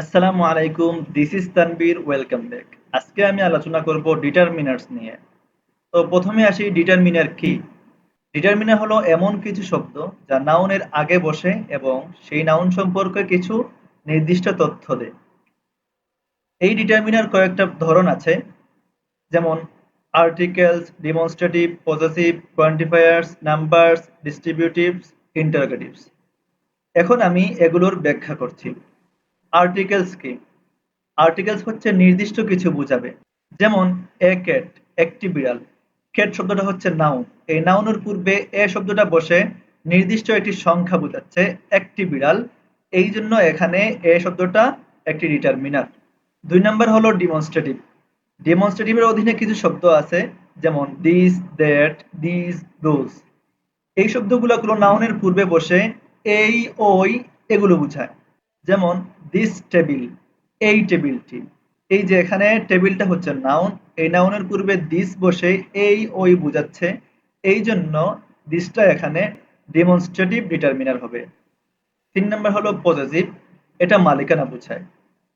আসসালামু আলাইকুম this is Tanvir welcome back আজকে আমি আলোচনা করব ডিটারমিনার্স নিয়ে। তো প্রথমে আসি ডিটারমিনার কি? ডিটারমিনার হলো এমন কিছু শব্দ যা নাউনের আগে বসে এবং সেই নাউন সম্পর্কে কিছু নির্দিষ্ট তথ্য দেয়। এই ডিটারমিনার কয়েকটা ধরন আছে, যেমন articles demonstrative possessive quantifiers numbers distributives interrogatives এখন আমি এগুলোর ব্যাখ্যা করছি। আর্টিকেলস কি? আর্টিকেলস হচ্ছে নির্দিষ্ট কিছু বোঝাবে। যেমন, এ ক্যাট একটি বিড়াল। ক্যাট শব্দটা হচ্ছে নাউন এই নাউনের পূর্বে এ শব্দটা বসে নির্দিষ্ট একটি সংখ্যা বোঝাচ্ছে, একটি বিড়াল। এই জন্য এখানে এ শব্দটা একটি ডিটারমিনার দুই নাম্বার হলো ডিমনস্ট্রেটিভ ডেমনস্ট্রেটিভের অধীনে কিছু শব্দ আছে, যেমন দিস দ্যাট দিস দোজ এই শব্দগুলো কোনো নাউনের পূর্বে বসে এই, ওই এগুলো বোঝায়। যেমন দিস টেবিল এই টেবিলটি এই যে এখানে টেবিলটা হচ্ছে নাউন এই নাউনের পূর্বে দিস বসে এই, ওই বোঝাচ্ছে। এই জন্য দিসটা এখানে ডেমনস্ট্রেটিভ ডিটারমিনার হবে। তিন নম্বর হলো পজিটিভ এটা মালিকানা বোঝায়।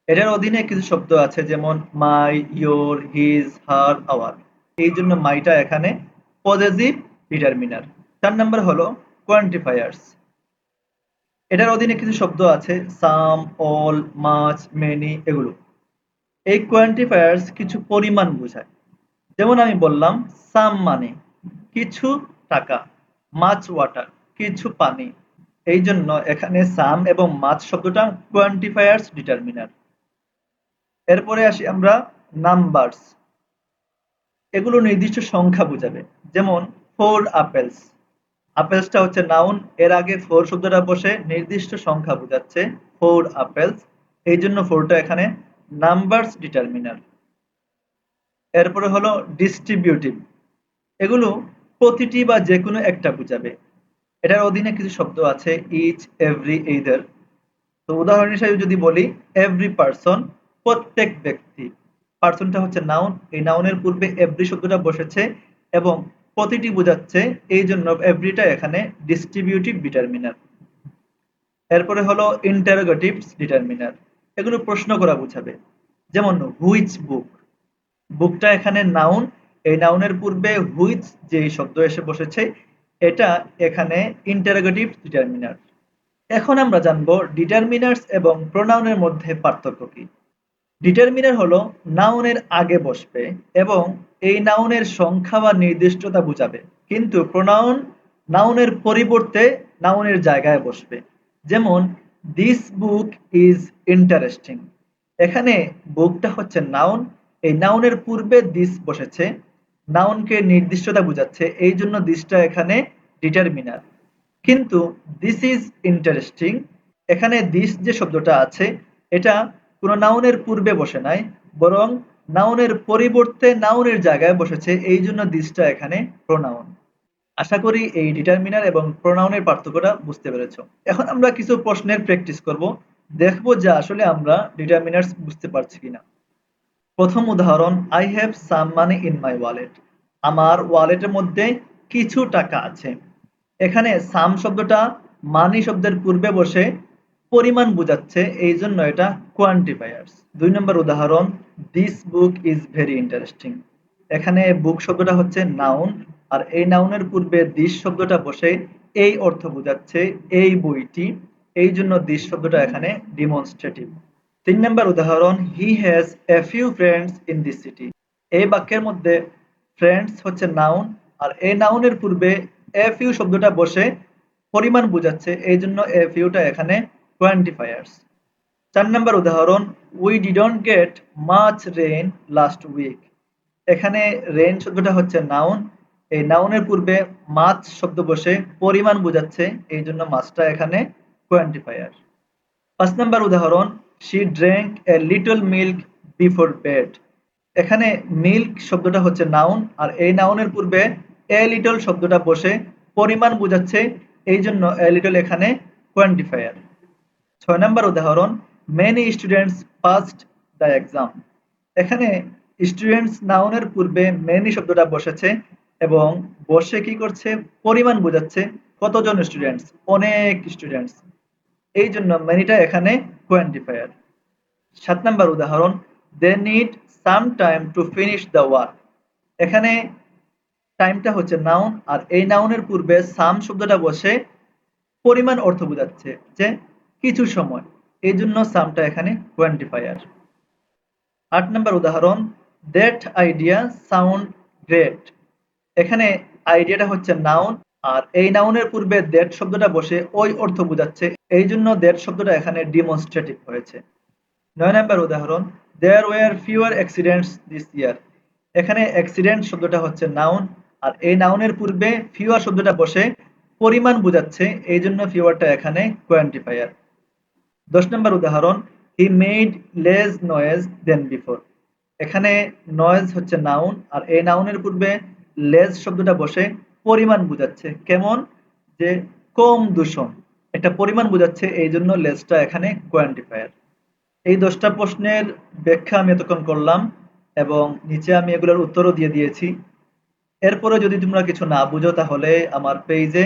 এটার অধীনে কিছু শব্দ আছে যেমন my your his her our এই জন্য মাইটা এখানে পজিটিভ ডিটারমিনার চার নম্বর হলো কোয়ান্টিফায়ার্স এটার অধীনে কিছু শব্দ আছে, সাম, অল, মাছ, মেনি এগুলো। এই কোয়ান্টিফায়ার্স কিছু পরিমাণ বোঝায়। যেমন আমি বললাম, সাম মানে কিছু টাকা, মাছ ওয়াটার, কিছু পানি। এই জন্য এখানে সাম এবং মাছ শব্দটা কোয়ান্টিফায়ার্স ডিটারমিনার। এরপরে আসি আমরা নাম্বারস। এগুলো নির্দিষ্ট সংখ্যা বোঝাবে। যেমন, ফোর আপেলস। আপেলসটা হচ্ছে নাউন এর আগে ফোর শব্দটা বসে নির্দিষ্ট সংখ্যা বোঝাচ্ছে ফোর আপেলস এই জন্য ফোরটা এখানে নাম্বারস ডিটারমিনার এরপরে হলো ডিস্ট্রিবিউটিভ এগুলো প্রতিটি বা যে কোনো একটা বোঝাবে। এটার অধীনে কিছু শব্দ আছে ইচ এভরি এইদার তো উদাহরণ হিসেবে যদি বলি এভরি পার্সন প্রত্যেক ব্যক্তি। পার্সনটা হচ্ছে নাউন এই নাউনের পূর্বে এভরি শব্দটা বসেছে এবং প্রতিটি বোঝাচ্ছে এই জন্য এভরিটা এখানে ডিস্ট্রিবিউটিভ ডিটারমিনার এরপরে হলো ইন্টারোগেটিভস ডিটারমিনার এগুলো প্রশ্ন করা বোঝাবে। যেমন হুইচ বুক বুকটা এখানে নাউন এই নাউনের পূর্বে হুইচ যে শব্দ এসে বসেছে, এটা এখানে ইন্টারোগেটিভ ডিটারমিনার এখন আমরা জানব ডিটারমিনার্স এবং প্রোনাউনের মধ্যে পার্থক্য কি। ডিটারমিনার হলো নাউনের আগে বসবে এবং এই নাউনের সংখ্যা বা নির্দিষ্টতা বুঝাবে। কিন্তু প্রোনাউন নাউনের পরিবর্তে নাউনের জায়গায় বসবে। যেমন দিস বুক ইজ ইন্টারেস্টিং এখানে বুকটা হচ্ছে নাউন এই নাউনের পূর্বে দিস বসেছে। নাউনকে নির্দিষ্টতা বুঝাচ্ছে। এই জন্য দিসটা এখানে ডিটারমিনার কিন্তু দিস ইজ ইন্টারেস্টিং এখানে দিস যে শব্দটা আছে, এটা কোনো নাউনের পূর্বে বসে নাই। বরং নাউনের পরিবর্তে নাউনের জায়গায় বসেছে এই জন্য দিসটা এখানে প্রোনাউন আশা করি এই ডিটারমিনার এবং প্রোনাউনের পার্থক্যটা বুঝতে পেরেছ। এখন আমরা কিছু প্রশ্নের প্র্যাকটিস করব। দেখব যে আসলে আমরা ডিটারমিনার্স বুঝতে পারছি কিনা। প্রথম উদাহরণ I have some money in my wallet আমার ওয়ালেটের মধ্যে কিছু টাকা আছে। এখানে সাম শব্দটা মানি শব্দের পূর্বে বসে পরিমাণ বোঝাচ্ছে, এই জন্য এটা কোয়ান্টিফায়ার্স দুই নম্বর উদাহরণ this book is very interesting এখানে বুক শব্দটা হচ্ছে নাউন আর এই নাউনের পূর্বে দিস শব্দটা বসে এই অর্থ বোঝাচ্ছে এই বইটি। এই জন্য দিস শব্দটা এখানে ডিমনস্ট্রেটিভ তিন নম্বর উদাহরণ he has a few friends in this city এই বাক্যের মধ্যে ফ্রেন্ডস হচ্ছে নাউন আর এই নাউনের পূর্বে এ ফিউ শব্দটা বসে পরিমাণ বোঝাচ্ছে, এই জন্য এ ফিউটা এখানে কোয়ান্টিফায়ার্স চার নম্বর উদাহরণ we didn't get much rain last week এখানে রেইন শব্দটা হচ্ছে নাউন এই নাউনের পূর্বে মাছ শব্দ বসে পরিমাণ বোঝাচ্ছে, এই জন্য মাছটা এখানে কোয়ান্টিফায়ার পাঁচ নম্বর উদাহরণ she drank a little milk before bed এখানে মিল্ক শব্দটা হচ্ছে নাউন আর এই নাউনের পূর্বে এ লিটল শব্দটা বসে পরিমাণ বোঝাচ্ছে, এই জন্য এ লিটল এখানে কোয়ান্টিফায়ার ছয় নম্বর উদাহরণ many students passed the exam এখানে স্টুডেন্টস নাউনের পূর্বে মেনি শব্দটা বসেছে এবং বসে কি করছে? পরিমাণ বোঝাচ্ছে কতজন স্টুডেন্টস অনেক স্টুডেন্টস এই জন্য মেনিটা এখানে কোয়ান্টিফায়ার সাত নম্বর উদাহরণ they need some time to finish the work এখানে টাইমটা হচ্ছে নাউন আর এই নাউনের পূর্বে সাম শব্দটা বসে পরিমাণ অর্থ বোঝাচ্ছে যে কিছু সময়। এই জন্য সামটা এখানে কোয়ান্টিফায়ার আট নম্বর উদাহরণ দ্যাট আইডিয়া সাউন্ড গ্রেট এখানে আইডিয়াটা হচ্ছে নাউন আর এই নাউনের পূর্বে দ্যাট শব্দটা বসে ওই অর্থ বোঝাচ্ছে। এই জন্য দ্যাট শব্দটা এখানে ডিমনস্ট্রেটিভ হয়েছে। নয় নম্বর উদাহরণ there were fewer accidents this year এখানে অ্যাক্সিডেন্ট শব্দটা হচ্ছে নাউন আর এই নাউনের পূর্বে ফিউয়ার শব্দটা বসে পরিমাণ বোঝাচ্ছে। এই জন্য ফিউয়ারটা এখানে কোয়ান্টিফায়ার দশ নম্বর উদাহরণ he made less noise then before এখানে নয়েজ হচ্ছে নাউন আর এই নাউনের পূর্বে লেজ শব্দটা বসে পরিমাণ বোঝাচ্ছে। কেমন? যে কম দূষণ। একটা পরিমাণ বোঝাচ্ছে এই জন্য লেজটা এখানে কোয়ান্টিফায়ার এই দশটা প্রশ্নের ব্যাখ্যা আমি এতক্ষণ করলাম, এবং নিচে আমি এগুলোর উত্তরও দিয়ে দিয়েছি। এরপরে যদি তোমরা কিছু না বুঝো, তাহলে আমার পেজে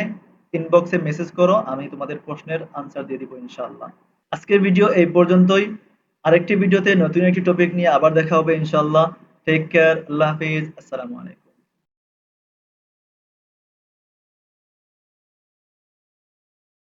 ইনবক্সে মেসেজ করো, আমি তোমাদের প্রশ্নের আনসার দিয়ে দিব, ইনশাআল্লাহ। আজকের ভিডিও এই পর্যন্তই। আরেকটি ভিডিওতে নতুন একটি টপিক নিয়ে আবার দেখা হবে ইনশাল্লাহ টেক কেয়ার আল্লাহ হাফিজ, আসসালামু আলাইকুম।